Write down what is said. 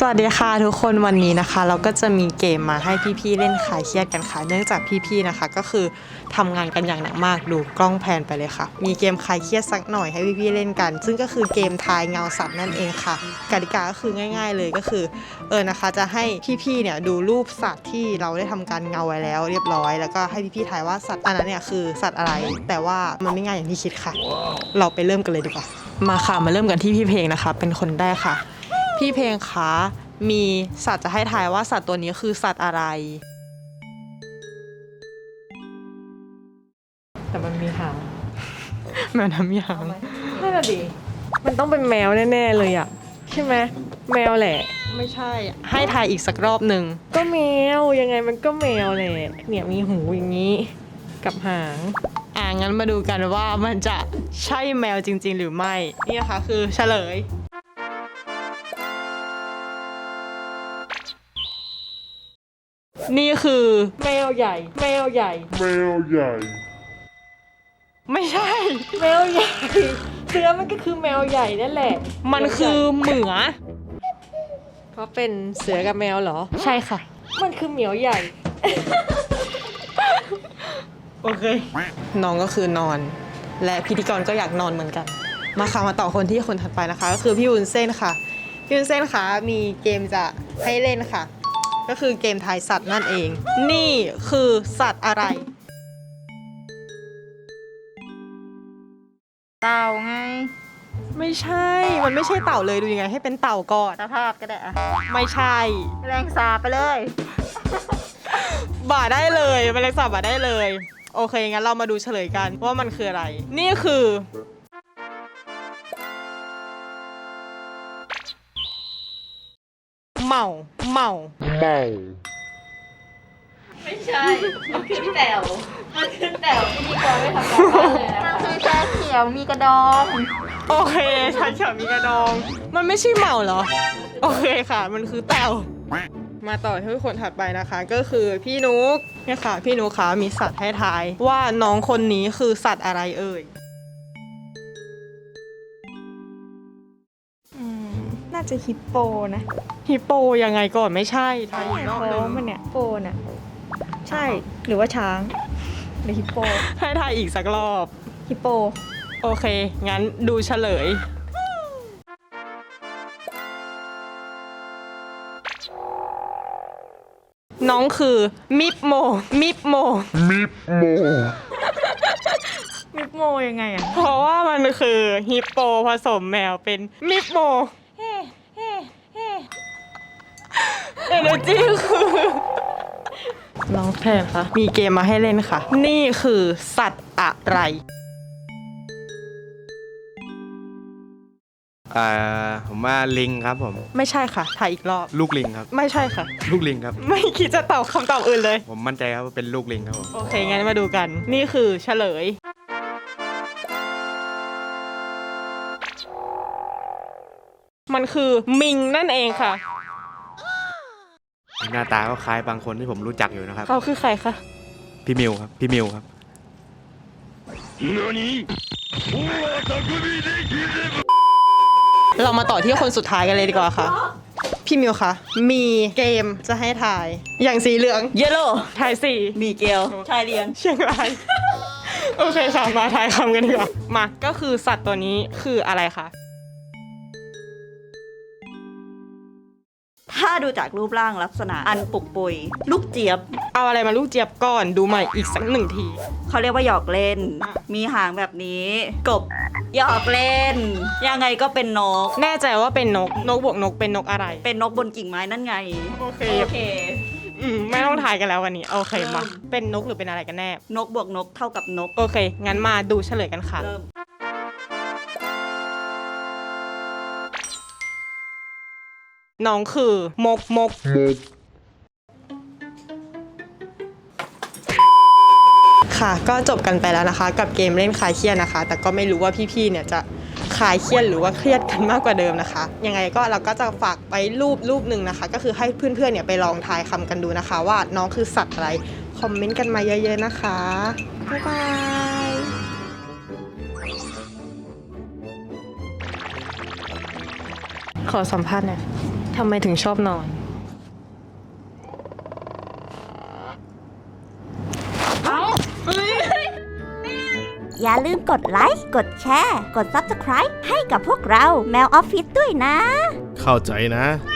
สวัสดีค่ะทุกคนวันนี้นะคะ เราก็จะมีเกมมาให้พี่ๆเล่นคลายเครียดกันค่ะ เนื่องจากพี่ๆนะคะ ก็คือทำงานกันอย่างหนักมากดูกล้องแพนไปเลยค่ะ มีเกมคลายเครียดสักหน่อยให้พี่ๆเล่นกัน ซึ่งก็คือเกมทายเงาสัตว์นั่นเองค่ะกติกาก็คือง่าย ๆ เลยก็คือเออนะคะ จะให้พี่ๆเนี่ยดูรูปสัตว์ที่เราได้ทำการเงาไว้แล้ว เรียบร้อย แล้วก็ให้พี่ๆทายว่าสัตว์อันนั้นเนี่ยคือสัตว์อะไร แต่ว่ามันไม่ง่ายอย่างที่คิดค่ะ เราไปเริ่มกันเลยดีกว่ามาค่ะมาเริ่มกันที่พี่เพลงนะคะ เป็นคนแรกค่ะ พี่เพลงคะมีสัตว์จะให้ทายว่าสัตว์ตัวนี้คือสัตว์อะไร แต่มันมีหางแมวน้ำยางนั่นน่ะดิมันต้องเป็นแมวแน่ ๆ เลยอะ ใช่ไหมแมวแหละ ไม่ใช่ ให้ทายอีกสักรอบหนึ่งก็แมวยังไงมันก็แมวแหละเนี่ยมีหูอย่างนี้ กับหาง อ่างั้นมาดูกันว่ามันจะใช่แมวจริง ๆ หรือไม่ นี่นะคะคือเฉลย นี่คือแมวใหญ่ แมวใหญ่ Mel Yai. ไม่ใช่ แมวใหญ่เสือมันก็คือแมวใหญ่นั่นแหละ มันคือเหมือ เพราะเป็นเสือกับแมวเหรอ ใช่ค่ะ มันคือเหมียวใหญ่ โอเค น้องก็คือนอน และพิธีกรก็อยากนอนเหมือนกัน มาค่ะมาต่อคนที่คนถัดไปนะคะ ก็คือพี่วุ้นเส้นค่ะ พี่วุ้นเส้นคะมีเกมจะให้เล่นค่ะ ก็คือเกมทายสัตว์นั่นเอง นี่คือสัตว์อะไร เต่าไง ไม่ใช่ มันไม่ใช่เต่าเลยดูยังไง ให้เป็นเต่าก่อน สภาพก็ได้อะไม่ใช่ แรงสาบไปเลย บ่าได้เลยแมลงสาบบ่าได้เลย โอเคงั้นเรามาดูเฉลยกันว่ามันคืออะไร นี่คือ เหมาเหมา Mau. ไม่ใช่ มันคือแต๋วมันคือแต๋วพิธีกรไม่ทำการบ้านเลยนะมันคือชาเขียวมีกระดองโอเคชาเขียวมีกระดอง มันไม่ใช่เหมาเหรอ โอเคค่ะ มันคือแต้วมาต่อที่คนถัดไปนะคะ ก็คือพี่นุกเนี่ยค่ะพี่นุกคะมีสัตว์ให้ทายว่าน้องคนนี้คือสัตว์อะไรเอ่ย น่าจะฮิปโปนะฮิปโปยังไงก่อนไม่ใช่ทายอีกรอบหนึท้องงมันเนี่ยโปน่ะใช่หรือว่าช้างหรือฮิปโปให้ทายอีกสักรอบ ฮิปโปโอเค งั้นดูเฉลย น้องคือมิปโม มิปโม Meep Mo. มิปโมยังไงอะเพราะว่ามันคือฮิปโปผสมแมวเป็นมิปโม เอเนจีคือ น้องแทนคะมีเกมมาให้เล่นค่ะ นี่คือสัตว์อะไร อ่าผมว่าลิงครับผม ไม่ใช่ค่ะถ่ายอีกรอบ ลูกลิงครับ ไม่ใช่ค่ะ ลูกลิงครับ ไม่คิดจะตอบคำตอบอื่นเลย ผมมั่นใจครับว่าเป็นลูกลิงครับผมโอเค งั้นมาดูกัน นี่คือเฉลย มันคือมิงนั่นเองค่ะ หน้าตาก็คล้ายบางคนที่ผมรู้จักอยู่นะครับ เขาคือใครคะ พี่มิวครับ พี่มิวครับ Nani? เรามาต่อที่คนสุดท้ายกันเลยดีกว่าค่ะ พี่มิวคะมีเกมจะให้ถ่าย อย่างสีเหลือง เยลโล่ถ่ายสีมีเกลชายเรียนเชียงราย โอเคค่ะ มาถ่ายคำกันดีกว่า มา ก็คือสัตว์ตัวนี้คืออะไรคะ ถ้าดูจากรูปร่างลักษณะอันปุกปุย ลูกเจี๊ยบ เอาอะไรมาลูกเจี๊ยบก่อนดูใหม่อีกสักหนึ่งที เขาเรียกว่าหยอกเล่น มีหางแบบนี้ กบหยอกเล่น ยังไงก็เป็นนก แน่ใจว่าเป็นนก นกบวกนกเป็นนกอะไร เป็นนกบนกิ่งไม้นั่นไง โอเคโอเคอืมไม่ต้องถ่ายกันแล้ววันนี้ โอเคมาเป็นนกหรือเป็นอะไรกันแน่ นกบวกนกเท่ากับนก โอเค งั้นมาดูเฉลยกันค่ะ เริ่ม น้องคือมกมก Mop. ค่ะ ก็จบกันไปแล้วนะคะ กับเกมเล่นคลายเครียดนะคะ แต่ก็ไม่รู้ว่าพี่ๆเนี่ยจะคลายเครียดหรือว่าเครียดกันมากกว่าเดิมนะคะ ยังไงก็เราก็จะฝากไว้รูปรูปหนึ่งนะคะ ก็คือให้เพื่อนๆเนี่ยไปลองทายคำกันดูนะคะ ว่าน้องคือสัตว์อะไร คอมเมนต์กันมาเยอะ ๆนะคะ บ๊ายบายขอสัมภาษณ์หน่อย ทำไมถึงชอบนอน อย่าลืมกดไลค์ กดแชร์ กด Subscribe ให้กับพวกเราแมวออฟฟิศด้วยนะ เข้าใจนะไม่